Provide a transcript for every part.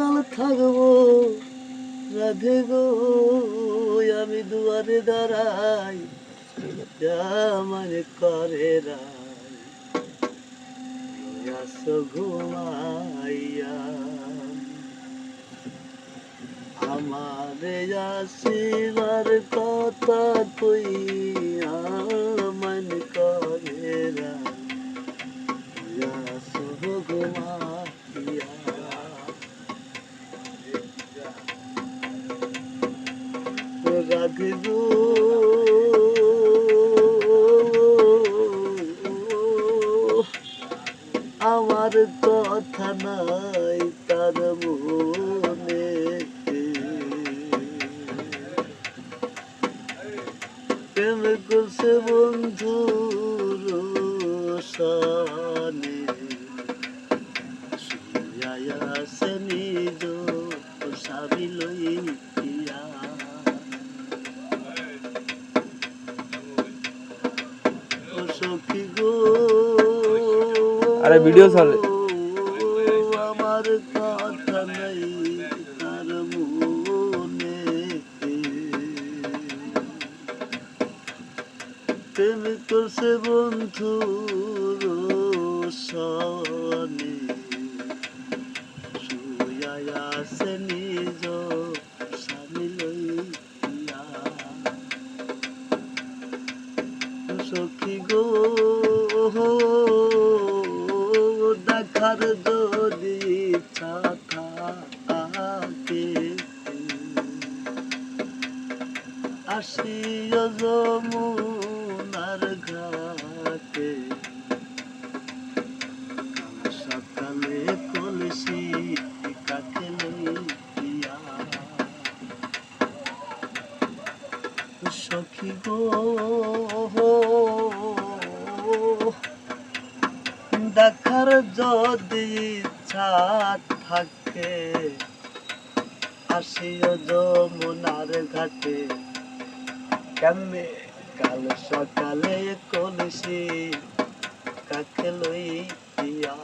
চিরকাল থাকব রাধে গো আমি দুয়ারে দাঁড়াই মানে করে রাই। আসো ঘুমাইয়া, আমারে আসিবার কথা কই মন গো আমার কথা নাই তার মনে। প্রেম করছে বন্ধু রোশনে শুয়াছে নিজ সাবি আরে ভিডিও চলে। আমার কথা নাই তার মনে প্রেম করছে বন্ধু সনে। সখী গো দেখার যদি ইচ্ছা থাকে। আসিও যমুনার ঘাটে সকালে কলসি কাকে সখী গো যদি ইচ্ছা থাকে আসিও যমুনার ঘাটে। কেমনে কাল সকালে কলসি কাকে লইয়া?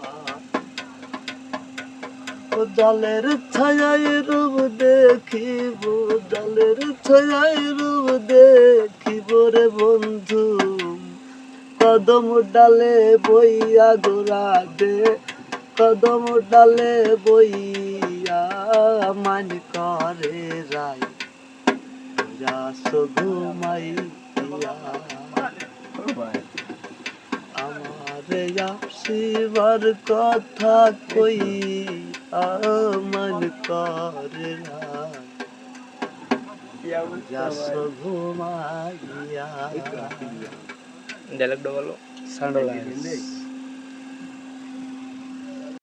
ও জলের ছায় রূপ দেখিব জলের ছায় রূপ দেখিব রে বন্ধু। কদম ডালে বইয়া গোরা দে কদম ডালে বইয়া মান করে রাই রাস ঘুমাই আমার শিবার কথা কই আমন করে রাস ঘুমাইয়া झलक डोवालो सांडोला